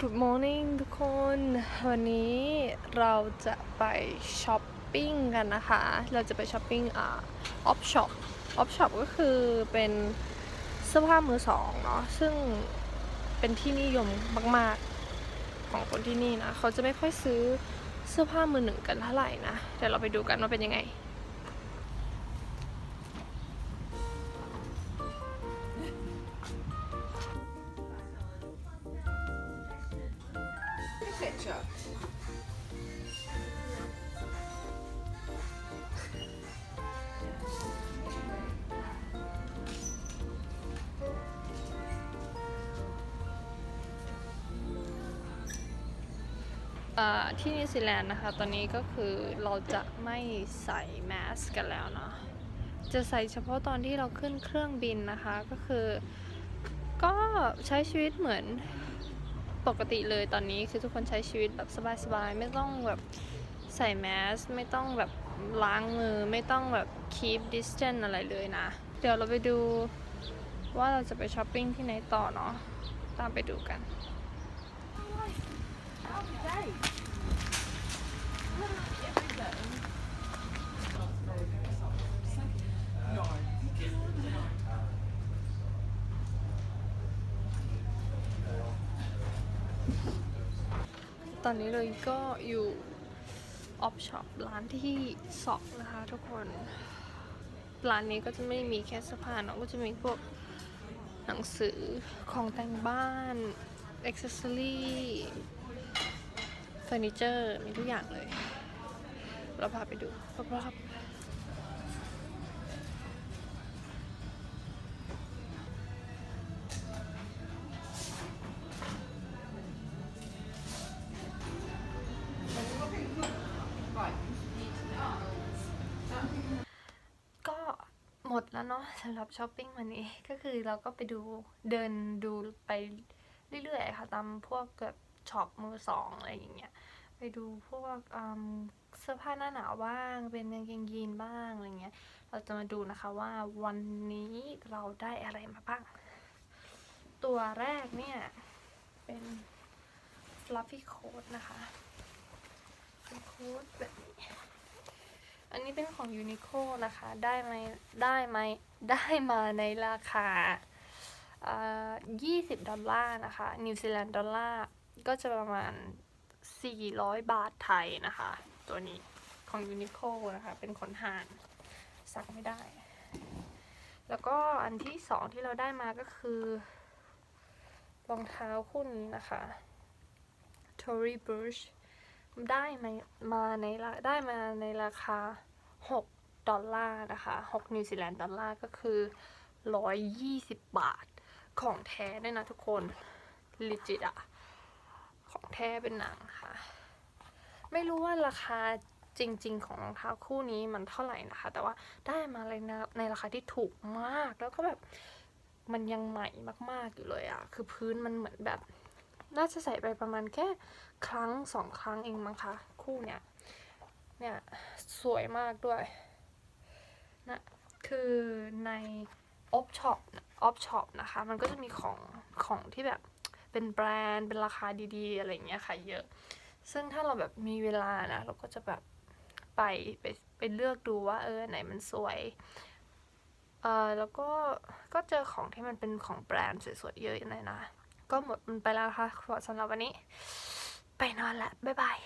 Good morning ทุกคน วันนี้เราจะไปช้อปปิ้งกันนะคะ เราจะไปช้อปปิ้งอ่าออฟช็อปออฟช็อปก็คือเป็นเสื้อผ้ามือสองเนาะซึ่งเป็นที่นิยมมาก ๆ ของคนที่นี่นะ เขาจะไม่ค่อยซื้อเสื้อผ้ามือหนึ่งกันเท่าไหร่นะเดี๋ยวเราไปดูกันว่าเป็นยังไง เอ่อที่นิวซีแลนด์นะคะ ตอนนี้ก็คือเราจะไม่ใส่แมสกันแล้วเนาะ จะใส่เฉพาะตอนที่เราขึ้นเครื่องบินนะคะ ก็คือ ก็ใช้ชีวิตเหมือน ปกติเลยตอนนี้คือทุกคนใช้ชีวิตแบบสบายๆ ไม่ต้องแบบใส่แมส ไม่ต้องแบบล้างมือ ไม่ต้องแบบ keep distance อะไรเลยนะ เดี๋ยวเราไปดูว่าเราจะไปช้อปปิ้งที่ไหนต่อเนาะตามไปดูกัน ตอนนี้เลยก็อยู่ออฟช็อปร้านที่สองนะคะทุกคน ร้านนี้ก็จะไม่มีแค่เสื้อผ้าเนาะก็จะมีพวกหนังสือของแต่งบ้านอ็อกเซสซอรี่เฟอร์นิเจอร์มีทุกอย่างเลย เราพาไปดูรอบๆ มดแล้วเนาะสำหรับช้อปปิ้งวันนี้ก็คือเราก็ไปดูเดินดูไปเรื่อยๆค่ะตามพวกแบบช็อปมือสองอะไรอย่างเงี้ยไปดูพวกเสื้อผ้าหน้าหนาวบ้าง เป็นกางเกงยีนบ้างอะไรเงี้ย เราจะมาดูนะคะว่าวันนี้เราได้อะไรมาบ้าง ตัวแรกเนี่ยเป็น fluffy coat นะคะเป็นโค้ทแบบนี้ อันนี้เป็นของ Uniqlo นะคะ ได้ไหมได้ไหมได้มาในราคาอ่า20 ดอลลาร์นะคะ นิวซีแลนด์ดอลลาร์ ก็จะประมาณ 400 บาทไทยนะคะ ตัวนี้ของ Uniqlo นะคะ เป็นขนห่านสั่งไม่ได้ แล้วก็อันที่สองที่เราได้มาก็คือรองเท้าคู่นี้นะคะ Tory Burch ได้มามาในราได้มาในราคา 6 ดอลลาร์นะคะ 6 นิวซีแลนด์ดอลลาร์ก็คือ 120 บาทของแท้ด้วยนะทุกคน legit อะของแท้เป็นหนังค่ะ ไม่รู้ว่าราคาจริง ๆ ของรองเท้าคู่นี้มันเท่าไหร่นะคะ แต่ว่าได้มาเลยนะในราคาที่ถูกมากแล้วก็แบบมันยังใหม่มาก ๆ อยู่เลยอะคือพื้นมันเหมือนแบบ น่าจะใส่ไปประมาณแค่ครั้งสองครั้งเองมั้งคะ คู่เนี้ยเนี่ยสวยมากด้วยนะคือในออฟช็อปออฟช็อปนะคะ มันก็จะมีของของที่แบบเป็นแบรนด์เป็นราคาดีๆ อะไรเงี้ยค่ะเยอะ ซึ่งถ้าเราแบบมีเวลานะ เราก็จะแบบไปไปไปเลือกดูว่าเออไหนมันสวยเออแล้วก็ก็เจอของที่มันเป็นของแบรนด์สวยๆเยอะเลยนะ ก็หมดมันไปแล้วค่ะสำหรับวันนี้ ไปนอนละบ๊ายบาย